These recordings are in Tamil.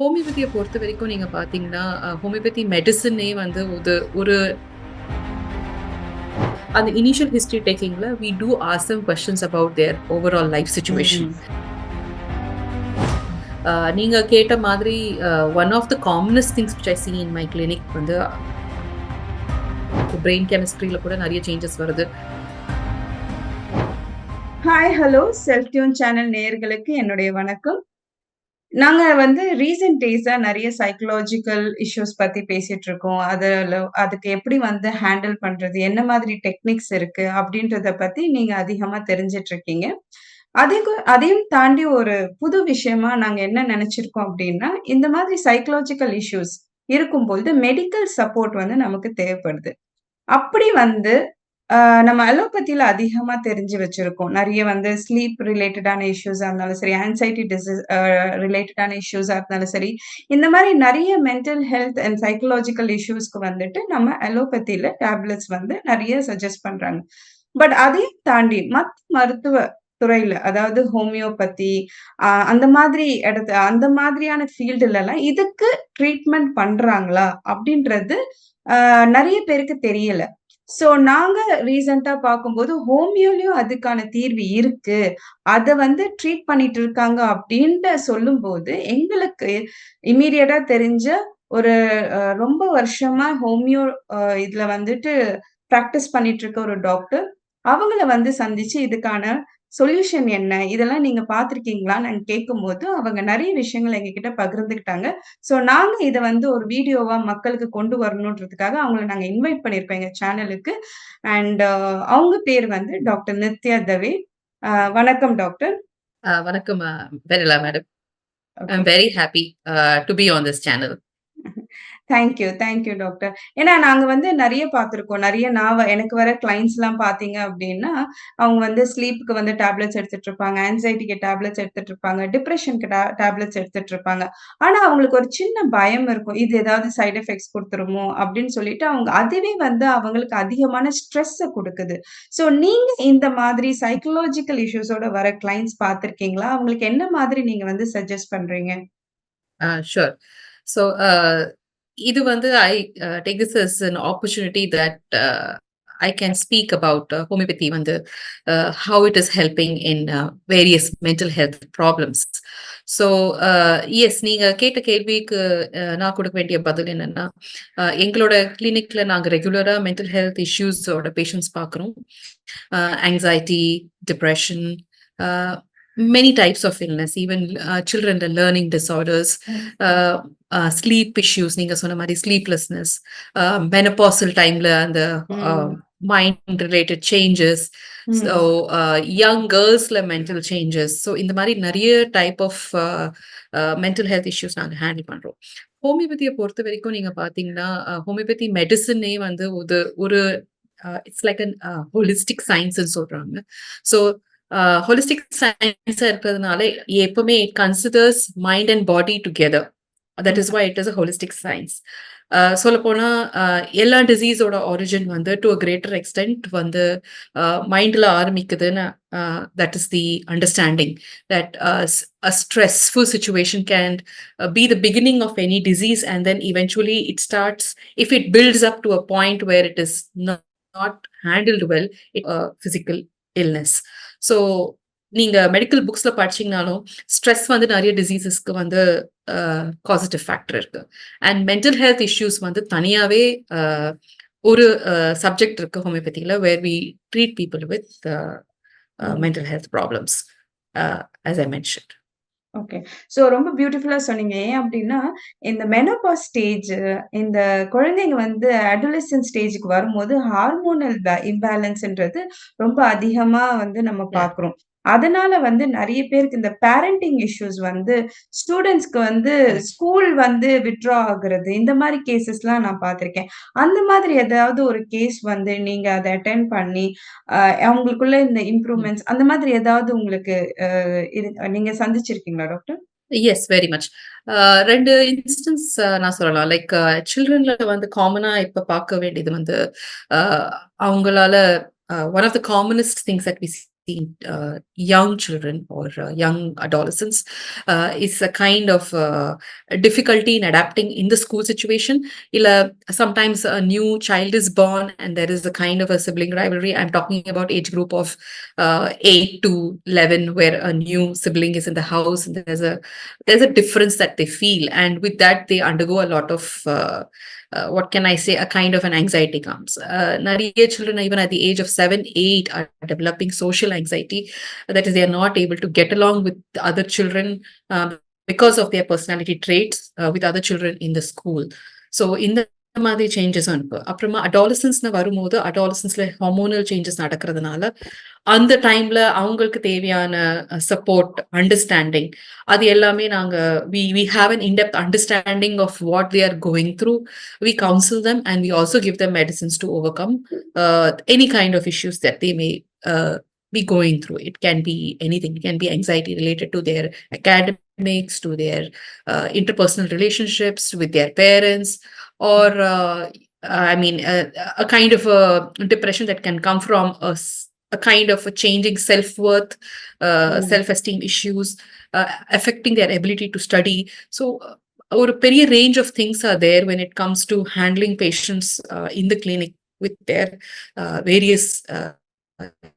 ஹோமியோபதிய பொறுத்த வரைக்கும் நீங்க பார்த்தீங்கன்னா, ஹோமியோபதி மெடிசினே வந்து ஒரு ஒரு அந்த initial history டேக்கிங்ல we do them questions about their overall life situation. ம். அ நீங்க கேட்ட மாதிரி one of the commonest things which I see in my clinic வந்து பிரெயின் கெமிஸ்ட்ரில கூட நெறைய சேஞ்சஸ் வருது. Hi, hello! Self tune channel நேயர்களுக்கு என்னுடைய வணக்கம். நாங்க வந்து ரீசென்ட் டேஸா நிறைய சைக்காலஜிக்கல் இஷ்யூஸ் பத்தி பேசிட்டு இருக்கோம். அதுல அதுக்கு எப்படி வந்து ஹேண்டில் பண்றது? என்ன மாதிரி டெக்னிக்ஸ் இருக்கு? அப்படின்றத பத்தி நீங்க அதிகமா தெரிஞ்சுட்டு இருக்கீங்க. அதுக்கு அதையும் தாண்டி ஒரு புது விஷயமா நாங்க என்ன நினைச்சிருக்கோம் அப்படின்னா, இந்த மாதிரி சைக்கலாஜிக்கல் இஷ்யூஸ் இருக்கும்பொழுது மெடிக்கல் சப்போர்ட் வந்து நமக்கு தேவைப்படுது. அப்படி வந்து நம்ம அலோபதில அதிகமா தெரிஞ்சு வச்சிருக்கோம். நிறைய வந்து ஸ்லீப் ரிலேட்டடான இஷ்யூஸா இருந்தாலும் சரி, ஆன்சைட்டி டிசீஸ் ரிலேட்டடான இஷ்யூஸா இருந்தாலும் சரி, இந்த மாதிரி நிறைய மென்டல் ஹெல்த் அண்ட் சைக்காலஜிக்கல் இஷ்யூஸ்க்கு வந்துட்டு நம்ம அலோபதில டேப்லெட்ஸ் வந்து நிறைய சஜஸ்ட் பண்றாங்க. பட் அதையும் தாண்டி மத் மருத்துவ துறையில அதாவது ஹோமியோபதி அந்த மாதிரி இடத்து அந்த மாதிரியான ஃபீல்டுலலாம் இதுக்கு ட்ரீட்மெண்ட் பண்றாங்களா? அப்படின்றது நிறைய பேருக்கு தெரியல. ஸோ நாங்க ரீசென்ட்டா பார்க்கும்போது ஹோமியோலயும் அதுக்கான தீர்வு இருக்கு. அத வந்து ட்ரீட் பண்ணிட்டு இருக்காங்க அப்படின்ட்டு சொல்லும்போது, எங்களுக்கு இம்மீடியட்டா தெரிஞ்ச ஒரு ரொம்ப வருஷமா ஹோமியோ இதில் இதுல வந்துட்டு ப்ராக்டிஸ் பண்ணிட்டு இருக்க ஒரு டாக்டர், அவங்கள வந்து சந்திச்சு இதுக்கான சொல்யூஷன் என்ன? இதெல்லாம் நீங்க பார்த்துருக்கீங்களான்னு நாங்க கேட்கும்போது, அவங்க நெறைய விஷயங்கள எங்ககிட்ட பகிர்ந்துக்கிட்டாங்க. ஸோ நாங்க இத வந்து ஒரு வீடியோவா மக்களுக்கு கொண்டு வரணுன்றதுக்காக அவங்கள நாங்க இன்வைட் பண்ணியிருக்கோம் எங்க சேனலுக்கு. அண்ட் அவங்க பேர் வந்து டாக்டர் நித்யா தவே. வணக்கம் டாக்டர். வணக்கம் அ Perila madam. I very happy to be on this channel. Thank you, thank you doctor. ஏன்னா நாங்க வந்து நிறைய பார்த்துருக்கோம். நிறைய நான் வ எனக்கு வர கிளைண்ட்ஸ்லாம் பார்த்தீங்க அப்படின்னா, அவங்க வந்து ஸ்லீப்புக்கு வந்து டேப்லெட்ஸ் எடுத்துட்டு இருப்பாங்க. ஆன்சைட்டிக்கு டேப்லெட்ஸ் எடுத்துட்டு இருப்பாங்க. டிப்ரெஷனுக்கு டே டேப்லெட்ஸ் எடுத்துட்டு இருப்பாங்க. ஆனா அவங்களுக்கு ஒரு சின்ன பயம் இருக்கும். இது ஏதாவது சைட் எஃபெக்ட்ஸ் குடுத்துருமோ? அப்படின்னு சொல்லிட்டு அவங்க அதுவே வந்து அவங்களுக்கு அதிகமான ஸ்ட்ரெஸ்ஸை கொடுக்குது ஸோ நீங்க இந்த மாதிரி சைக்காலஜிக்கல் இஷ்யூஸோட வர கிளைண்ட்ஸ் பார்த்துருக்கீங்களா? அவங்களுக்கு என்ன மாதிரி நீங்க வந்து சஜஸ்ட் பண்றீங்க? Sure sure. ஸோ இது வந்து I take this is an opportunity that I can speak about homeopathy வந்து how it is helping in various mental health problems. So yes நீங்க கேட்ட கேள்விக்கு uh, நான் குடுக்க வேண்டிய பதில் என்னன்னா, uh, எங்களோட கிளினிக்ல நாங்க ரெகுலரா மென்டல் ஹெல்த் இஷ்யூஸோட பேஷண்ட்ஸ் பார்க்குறோம். Anxiety depression many types of illness, even uh, children the learning disorders, uh, uh, sleep issues, நீங்க சொன்ன மாதிரி sleeplessness, uh, menopausal timeல அந்த uh, ம். mind related changes, so ம். uh, young girlsல mental changes, so இந்த மாதிரி நிறைய type of uh, uh, mental health issues நாங்க ஹேண்டில் பண்றோம். ஹோமியோபதிய பொறுத்த வரைக்கும் நீங்க பார்த்தீங்கன்னா, அ ஹோமியோபதி மெடிசினே வந்து ஒரு ஒரு இட்ஸ் லைக் அன் ஹோலிஸ்டிக் சயன்ஸ்ன்னு சொல்றாங்க. ஸோ ஹோலிஸ்டிக் சயின்ஸா இருக்கிறதுனால எப்பவுமே it considers mind and body together. That is why it is a holistic science சொல்ல போனா எல்லா டிசீஸோட ஆரிஜின் வந்து டு அ கிரேட்டர் எக்ஸ்டென்ட் வந்து மைண்ட்ல ஆரம்பிக்குதுன்னு that is the understanding that a stressful situation can be the beginning of any disease and then eventually it starts if it builds up to a point where it is not handled well it physical illness so நீங்க மெடிக்கல் புக்ஸ்ல படிச்சீங்கனாலும் ஸ்ட்ரெஸ் வந்து நிறைய டிசீசஸ்க்கு வந்து பாசிட்டிவ் ஃபேக்டர் இருக்கு அண்ட் மென்டல் ஹெல்த் இஷ்யூஸ் வந்து தனியாவே ஒரு சப்ஜெக்ட் இருக்கு ஹோமியோபதியில் where we treat people with mental health problems as I mentioned. Okay. So ரொம்ப பியூட்டிஃபுல்லா சொன்னீங்க. ஏன் அப்டின்னா, இந்த மெனோபாஸ் ஸ்டேஜ் இந்த குழந்தைங்க வந்து அடாலசன்ட் ஸ்டேஜ்க்கு வரும்போது ஹார்மோனல் இம்பேலன்ஸ்ன்றது ரொம்ப அதிகமா வந்து நம்ம Yeah. அதனால வந்து நிறைய பேருக்கு இந்த பேரண்டிங் இஷ்யூஸ் வந்து ஸ்டூடெண்ட்ஸ்க்கு வந்து ஸ்கூல் வந்து வித்ட்ரா ஆகுறது, இந்த மாதிரி கேஸஸ்லாம் நான் பார்த்துருக்கேன். அந்த மாதிரி ஏதாவது ஒரு கேஸ் வந்து நீங்க அதை அட்டென்ட் பண்ணி, அவங்களுக்குள்ள இந்த இம்ப்ரூவ்மெண்ட்ஸ் அந்த மாதிரி ஏதாவது உங்களுக்கு நீங்க சந்திச்சிருக்கீங்களா டாக்டர்? Yes very much. ரெண்டு இன்ஸ்டன்ஸ் நான் சொல்லலாம். லைக் சில்ட்ரன்ல வந்து காமனா இப்ப பார்க்க வேண்டியது வந்து, அவங்களால one of the commonest things at we seen uh, young children or uh, young adolescents uh, is a kind of uh, difficulty in adapting in the school situation. Illa, sometimes a new child is born and there is a kind of a sibling rivalry. I'm talking about age group of uh, 8 to 11 where a new sibling is in the house and there's a there's a difference that they feel and with that they undergo a lot of uh, uh, what can I say, a kind of an anxiety comes. Uh, Nariya children, even at the age of seven, eight, are developing social anxiety. That is, they are not able to get along with other children um, because of their personality traits uh, with other children in the school. So, in the மாதிரி சேஞ்சஸும் இருக்கு அப்புறமா அடாலசன்ஸ்னு வரும்போது அடாலசன்ஸ்ல ஹார்மோனல் சேஞ்சஸ் நடக்கிறதுனால அந்த டைம்ல அவங்களுக்கு தேவையான சப்போர்ட் அண்டர்ஸ்டாண்டிங் அது எல்லாமே நாங்க we we have an in depth understanding of what they are going through we counsel them and we also give them medicines to overcome any kind of issues that they may be going through. It can be anything. It can be anxiety related to their academics, to their uh, interpersonal relationships with their parents, or uh, I mean, a, a, kind of a depression that can come from a, a kind of a changing self worth, uh, mm. self esteem issues, uh, affecting their ability to study. So, uh, or a very range of things are there when it comes to handling patients uh, in the clinic with their uh, various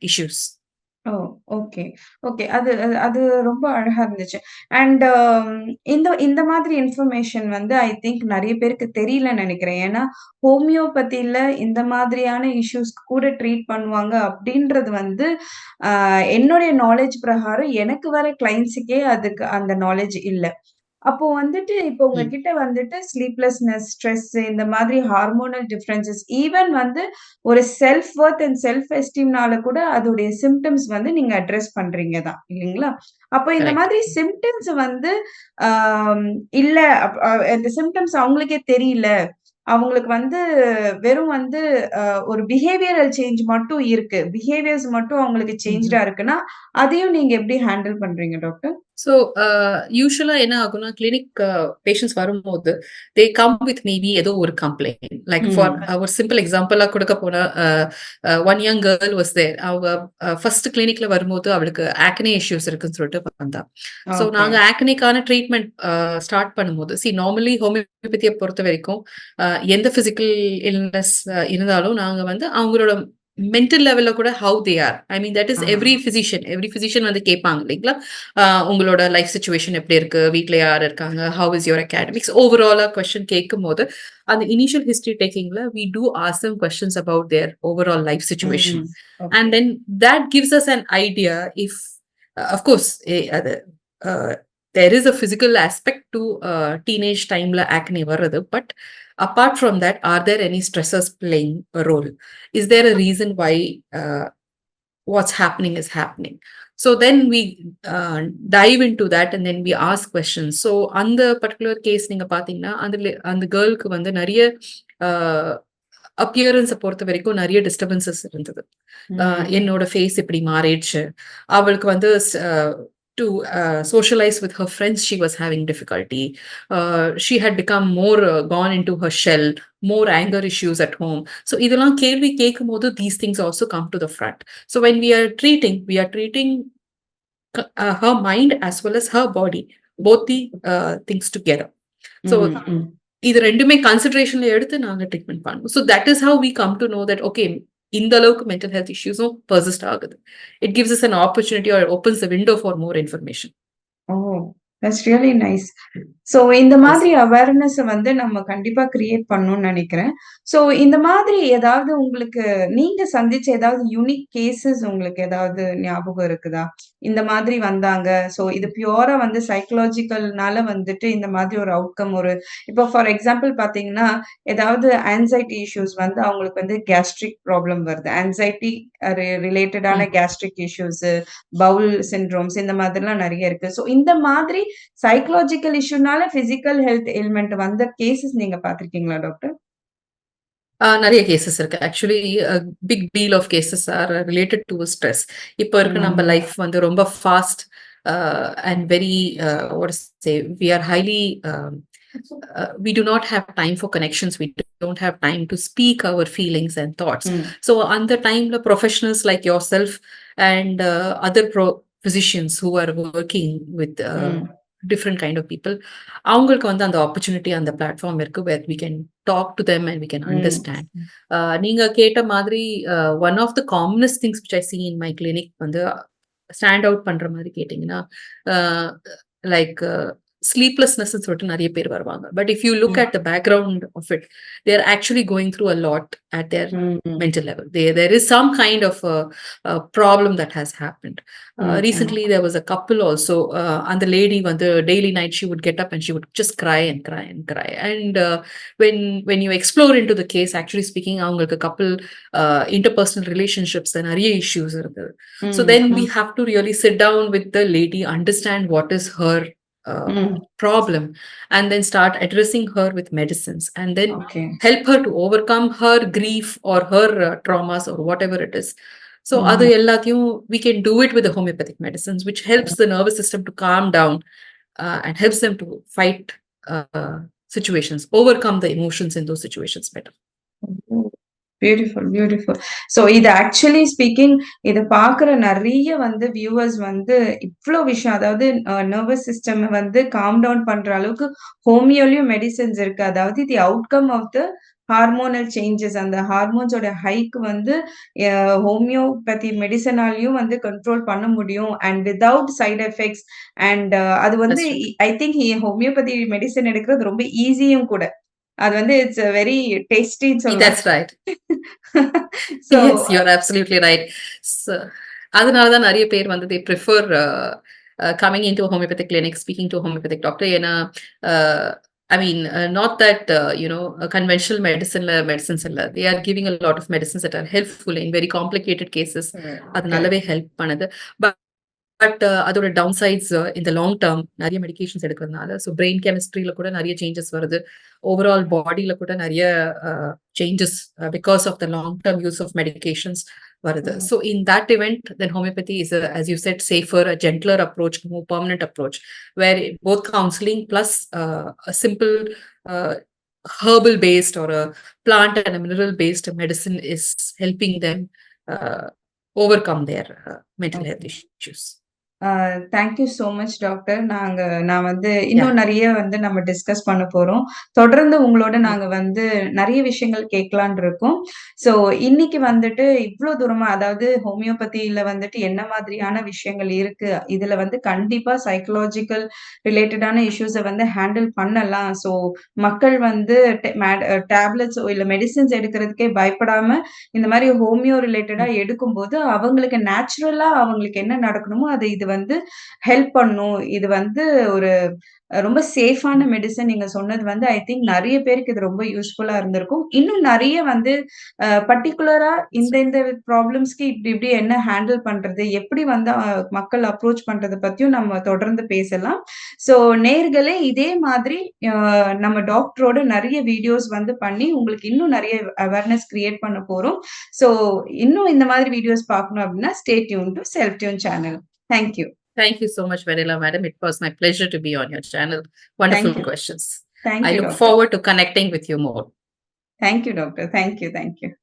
issues. Oh! Okay. Okay. அது அது அது ரொம்ப அழகா இருந்துச்சு. அண்ட் um, இந்த இந்த மாதிரி இன்ஃபர்மேஷன் வந்து ஐ திங்க் நெறைய பேருக்கு தெரியலன்னு நெனைக்கிறேன். ஏன்னா, ஹோமியோபதியில இந்த மாதிரியான இஷ்யூஸ்க்கு கூட ட்ரீட் பண்ணுவாங்க அப்படின்றது வந்து, அ என்னுடைய நாலேட்ஜ் பிரகாரம் எனக்கு வர கிளையண்ட்ஸுக்கே அதுக்கு அந்த நாலேட்ஜ் இல்ல. அப்போ வந்துட்டு இப்போ ம். உங்ககிட்ட வந்துட்டு ஸ்லீப்லெஸ்னஸ், ஸ்ட்ரெஸ் இந்த மாதிரி ஹார்மோனல் டிஃபரன்சஸ் ஈவன் வந்து ஒரு செல்ஃப் வொர்த் அண்ட் செல்ஃப் எஸ்டீம்னால கூட அதோடைய சிம்ப்டம்ஸ் வந்து நீங்க அட்ரஸ் பண்றீங்க தான் இல்லைங்களா? அப்போ இந்த. மாதிரி சிம்ப்டம்ஸ் வந்து ஆம் இல்ல அப் அ இந்த சிம்ப்டம்ஸ் அவங்களுக்கே தெரியல. அவங்களுக்கு வந்து வெறும் வந்து அ ஒரு பிஹேவியரல் சேஞ்ச் மட்டும் இருக்கு. பிஹேவியர்ஸ் மட்டும் அவங்களுக்கு ம்ஹ்ம். சேஞ்ச்டா இருக்குன்னா, அதையும் நீங்க எப்படி ஹேண்டில் பண்றீங்க டாக்டர்? ஸோ யூஷுவலா என்ன ஆகும்னா கிளினிக் பேஷண்ட்ஸ் வரும்போது தே கம் வித் மேபி ஏதோ ஒரு கம்ப்ளைண்ட் லைக் ஃபார். ஒரு சிம்பிள் எக்ஸாம்பிளாக கொடுக்க போனா one young girl was there அவ ஃபர்ஸ்ட் கிளினிக்ல வரும்போது அவளுக்கு ஆக்னே இஷ்யூஸ் இருக்குன்னு சொல்லிட்டு வந்தா ஸோ. நாங்கள் ஆக்னிக்கான ட்ரீட்மெண்ட் ஸ்டார்ட் பண்ணும்போது சி நார்மலி ஹோமியோபதியை பொறுத்த வரைக்கும் அஹ், எந்த ஃபிசிக்கல் இல்னஸ் இருந்தாலும் நாங்கள் வந்து அவங்களோட மென்டல் லெவல்ல கூட how they are I mean that is. Every physician every physician வந்து கேட்பாங்க இல்லைங்களா? உங்களோட லைஃப் சுச்சுவேஷன் எப்படி இருக்கு? வீட்ல யார் இருக்காங்க? ஹவ் இஸ் யுவர் அகாடமிக்ஸ் ஓவராலா கொஸ்டின் கேட்கும் போது அந்த initial history டேக்கிங்ல we do awesome questions about their overall life situation ம். and okay. then that gives us an idea if uh, of course eh, அது, there is a physical aspect to uh, teenage timeல acne வருது but apart from that are there any stressors playing a role is there a reason why uh, what's happening is happening so then we uh, dive into that and then we ask questions so அந்த particular case நீங்க பாத்தீங்கன்னா அந்த அந்த கேர்ளுக்கு வந்து நிறைய அப்பியரன்ஸை பொறுத்த வரைக்கும் நிறைய டிஸ்டர்பன்சஸ் இருந்தது. என்னோட ஃபேஸ் இப்படி மாறிடுச்சு அவளுக்கு வந்து To socialize with her friends she was having difficulty she had become more gone into her shell more anger issues at home so இதெல்லாம் கேள்வி கேட்கும் போது these things also come to the front so when we are treating we are treating her mind as well as her body both the things together so hmm. Hmm. இது ரெண்டுமே கன்சிடரேஷன்ல எடுத்து நாங்க ட்ரீட்மெண்ட் பண்ணுவோம் so that is how we come to know that okay இந்த அளவுக்கு மென்டல் ஹெல்த் இஷ்யூஸும் பர்சிஸ்ட் ஆகுது it gives us an opportunity or opens a window for more information that's really nice. So இந்த மாதிரி அவேர்னஸ வந்து நம்ம கண்டிப்பா கிரியேட் பண்ணணும்னு நெனைக்கிறேன். ஸோ இந்த மாதிரி ஏதாவது உங்களுக்கு நீங்க சந்திச்ச ஏதாவது யூனிக் கேஸஸ் உங்களுக்கு ஏதாவது ஞாபகம் இருக்குதா? இந்த மாதிரி வந்தாங்க. ஸோ இது பியூரா வந்து சைக்காலஜிக்கல்னால வந்துட்டு இந்த மாதிரி ஒரு அவுட்கம் ஒரு இப்போ ஃபார் எக்ஸாம்பிள் பார்த்தீங்கன்னா, ஏதாவது ஆங்சைட்டி இஷ்யூஸ் வந்து அவங்களுக்கு வந்து கேஸ்ட்ரிக் ப்ராப்ளம் வருது. ஆங்சைட்டி ரி ரிலேட்டடான. கேஸ்ட்ரிக் இஷ்யூஸு, பவுல் சிண்ட்ரோம்ஸ் இந்த மாதிரிலாம் நெறைய இருக்கு. ஸோ இந்த மாதிரி சைக்காலஜிக்கல் இஷ்யூனால பிசிக்கல் ஹெல்த் எலிமெண்ட் வந்த கேஸஸ் நீங்க பார்த்திருக்கீங்களா டாக்டர்? நிறைய கேசஸ் இருக்கு actually big deal of cases are related to stress இப்போ இருக்க நம்ம ம். லைஃப் வந்து ரொம்ப fast uh, and very uh, what to say we are highly um, uh, we do not have time for connections we don't have time to speak our feelings and thoughts ம். so on the time the professionals like yourself and uh, other pro- physicians who are working with uh, ம். different kind of people அவங்களுக்கு வந்து அந்த ஆப்பர்ச்சுனிட்டி அந்த பிளாட்ஃபார்ம் இருக்கு where we can talk to them and we can ம். understand uh, நீங்க கேட்ட மாதிரி one of the commonest things which I see in my clinic வந்து ஸ்டாண்ட் அவுட் பண்ற மாதிரி கேட்டிங்கன்னா லைக் ஸ்லீப்லெஸ்னஸ் சொல்லிட்டு நிறைய பேர் வருவாங்க but if you look hmm. At the background of it there actually going through a lot at there hmm. Hmm. mental level. There, there is some kind of a, a problem that has happened. Uh, ம். ம். recently, there was a couple also, uh, and the lady, when the daily night, she would get up and she would just cry and cry and cry. And uh, when when you explore into the case, actually speaking, அவங்களுக்கு couple uh, interpersonal relationships and நிறைய issues இருந்தது. So ம். then we ம். have to really sit down with the lady, understand what is her mm. problem and then start addressing her with medicines and then okay. help her to overcome her grief or her uh, traumas or whatever it is so hmm. other mm. we can do it with the homeopathic medicines which helps the nervous system to calm down uh, and helps them to fight uh, situations overcome the emotions in those situations better beautiful beautiful so இது ஆக்சுவலி ஸ்பீக்கிங் இதை பார்க்குற நிறைய வந்து வியூவர்ஸ் வந்து இவ்வளோ விஷயம் அதாவது நர்வஸ் சிஸ்டம் வந்து காம் டவுன் பண்ற அளவுக்கு ஹோமியோலயும் மெடிசன்ஸ் இருக்கு. அதாவது the outcome of the hormonal changes அந்த ஹார்மோன்ஸோட ஹைக்கு வந்து ஹோமியோபதி மெடிசனாலையும் வந்து கண்ட்ரோல் பண்ண முடியும். And without side effects and அது வந்து. ஐ திங்க் ஹோமியோபதி மெடிசன் எடுக்கிறது ரொம்ப ஈஸியும் கூட. அது வந்து இட்ஸ் வெரி சொல்லலாம் That's right. So absolutely right. So, அதனால தான் நிறைய பேர் வந்து uh, uh, coming into a homeopathic clinic, speaking to a homeopathic doctor. ஏன்னா uh, uh, that uh, you know, a conventional medicine medicines இல்ல. They are giving a lot of medicines that are helpful in very complicated cases. அது நல்லாவே ஹெல்ப் பண்ணுது பட் பட் அதோட டவுன் சைட்ஸ் இந்த லாங் டேர்ம் நிறைய மெடிகேஷன்ஸ் எடுக்கிறதுனால ஸோ பிரெயின் கெமிஸ்ட்ரியில கூட நிறைய சேஞ்சஸ் வருது ஓவரால் பாடியில கூட நிறைய changes because of the long term use of medications வருது Mhm. So in that event then homeopathy is as you said safer a gentler approach more permanent approach where it- both counseling plus uh, a simple uh, herbal based or a plant and a mineral based medicine is helping them uh, overcome their uh, mental Okay. health issues. Thank you so much doctor நாங்க நான் வந்து இன்னும் நிறைய வந்து நம்ம டிஸ்கஸ் பண்ண போறோம். தொடர்ந்து உங்களோட நாங்க வந்து நிறைய விஷயங்கள் கேட்கலான் இருக்கோம். ஸோ இன்னைக்கு வந்துட்டு இவ்வளோ தூரமா அதாவது ஹோமியோபதியில வந்துட்டு என்ன மாதிரியான விஷயங்கள் இருக்கு? இதுல வந்து கண்டிப்பா சைக்கலாஜிக்கல் ரிலேட்டடான இஷ்யூஸை வந்து ஹேண்டில் பண்ணலாம். ஸோ மக்கள் வந்து டேப்லெட்ஸ் இல்ல மெடிசின்ஸ் எடுக்கிறதுக்கே பயப்படாம இந்த மாதிரி ஹோமியோ ரிலேட்டடா எடுக்கும்போது அவங்களுக்கு நேச்சுரலா அவங்களுக்கு என்ன நடக்கணுமோ அது இது வந்து ஹெல்ப் பண்ணும். இது வந்து ஒரு ரொம்ப சேஃபான மெடிசன் நீங்க சொன்னது வந்து ஐ திங்க் நிறைய பேருக்கு இது ரொம்ப யூஸ்ஃபுல்லா இருந்திருக்கும். இன்னும் நிறைய வந்து பர்டிகுலரா இந்த இந்த ப்ராப்ளம்ஸ்க்கு இப்படி இப்படி என்ன ஹேண்டில் பண்றது எப்படி வந்து மக்கள் அப்ரோச் பண்றது பத்தியும் நம்ம தொடர்ந்து பேசலாம். ஸோ நேர்களே இதே மாதிரி நம்ம டாக்டரோட நிறைய வீடியோஸ் வந்து பண்ணி உங்களுக்கு இன்னும் நிறைய அவேர்னஸ் கிரியேட் பண்ண போறோம். ஸோ இன்னும் இந்த மாதிரி வீடியோஸ் பார்க்கணும் அப்படின்னா stay tune to self tune channel Thank you. Thank you so much, Varela Madam. It was my pleasure to be on your channel. Wonderful Thank you. questions. Thank I you. look doctor. forward to connecting with you more. Thank you, doctor. Thank you. Thank you.